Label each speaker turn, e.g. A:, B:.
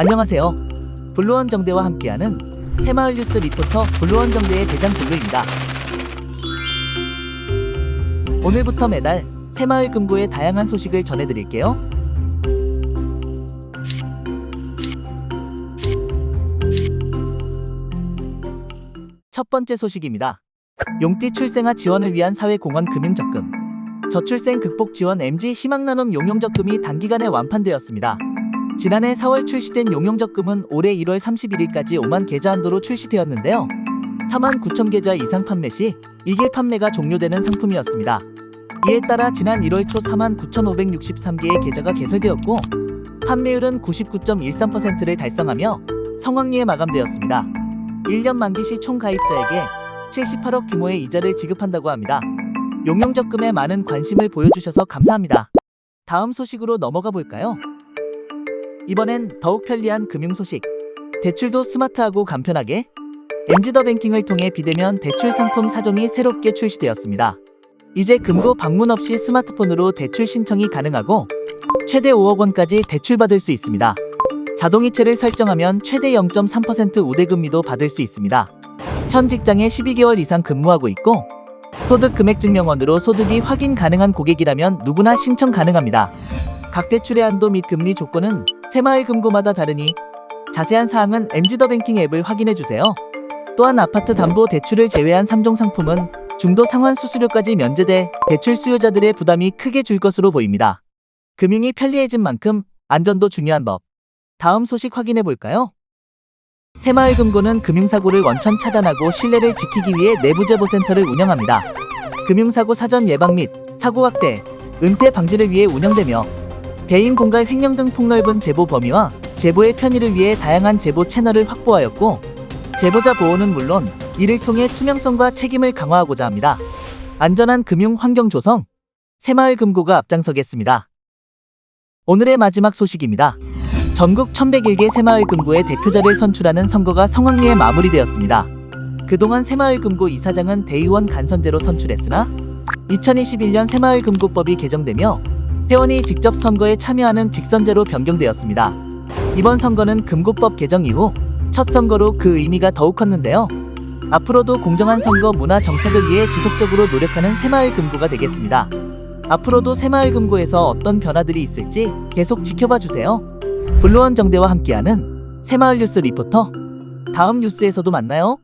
A: 안녕하세요. 블루원 정대와 함께하는 새마을 뉴스 리포터 블루원 정대의 대장 블루입니다. 오늘부터 매달 새마을 금고의 다양한 소식을 전해드릴게요. 첫 번째 소식입니다. 용띠 출생아 지원을 위한 사회공헌 금융적금 저출생 극복 지원 MG 희망나눔 용용적금이 단기간에 완판되었습니다. 지난해 4월 출시된 용용적금은 올해 1월 31일까지 5만 계좌 한도로 출시되었는데요. 4만 9천 계좌 이상 판매 시 2개 판매가 종료되는 상품이었습니다. 이에 따라 지난 1월 초 4만 9,563개의 계좌가 개설되었고 판매율은 99.13%를 달성하며 성황리에 마감되었습니다. 1년 만기 시 총 가입자에게 78억 규모의 이자를 지급한다고 합니다. 용용적금에 많은 관심을 보여주셔서 감사합니다. 다음 소식으로 넘어가 볼까요? 이번엔 더욱 편리한 금융 소식. 대출도 스마트하고 간편하게 MG더 뱅킹을 통해 비대면 대출 상품 사종이 새롭게 출시되었습니다. 이제 금고 방문 없이 스마트폰으로 대출 신청이 가능하고 최대 5억 원까지 대출받을 수 있습니다. 자동이체를 설정하면 최대 0.3% 우대금리도 받을 수 있습니다. 현 직장에 12개월 이상 근무하고 있고 소득 금액 증명원으로 소득이 확인 가능한 고객이라면 누구나 신청 가능합니다. 각 대출의 한도 및 금리 조건은 새마을 금고마다 다르니 자세한 사항은 MG더 뱅킹 앱을 확인해 주세요. 또한 아파트 담보 대출을 제외한 3종 상품은 중도 상환 수수료까지 면제돼 대출 수요자들의 부담이 크게 줄 것으로 보입니다. 금융이 편리해진 만큼 안전도 중요한 법. 다음 소식 확인해 볼까요? 새마을 금고는 금융사고를 원천 차단하고 신뢰를 지키기 위해 내부제보센터를 운영합니다. 금융사고 사전 예방 및 사고 확대, 은폐 방지를 위해 운영되며 배임 공갈 횡령 등 폭넓은 제보 범위와 제보의 편의를 위해 다양한 제보 채널을 확보하였고 제보자 보호는 물론 이를 통해 투명성과 책임을 강화하고자 합니다. 안전한 금융 환경 조성 새마을 금고가 앞장서겠습니다. 오늘의 마지막 소식입니다. 전국 1101개 새마을 금고의 대표자를 선출하는 선거가 성황리에 마무리되었습니다. 그동안 새마을 금고 이사장은 대의원 간선제로 선출했으나 2021년 새마을 금고법이 개정되며 회원이 직접 선거에 참여하는 직선제로 변경되었습니다. 이번 선거는 금고법 개정 이후 첫 선거로 그 의미가 더욱 컸는데요. 앞으로도 공정한 선거 문화 정착을 위해 지속적으로 노력하는 새마을 금고가 되겠습니다. 앞으로도 새마을 금고에서 어떤 변화들이 있을지 계속 지켜봐 주세요. 블루원 정대와 함께하는 새마을 뉴스 리포터. 다음 뉴스에서도 만나요.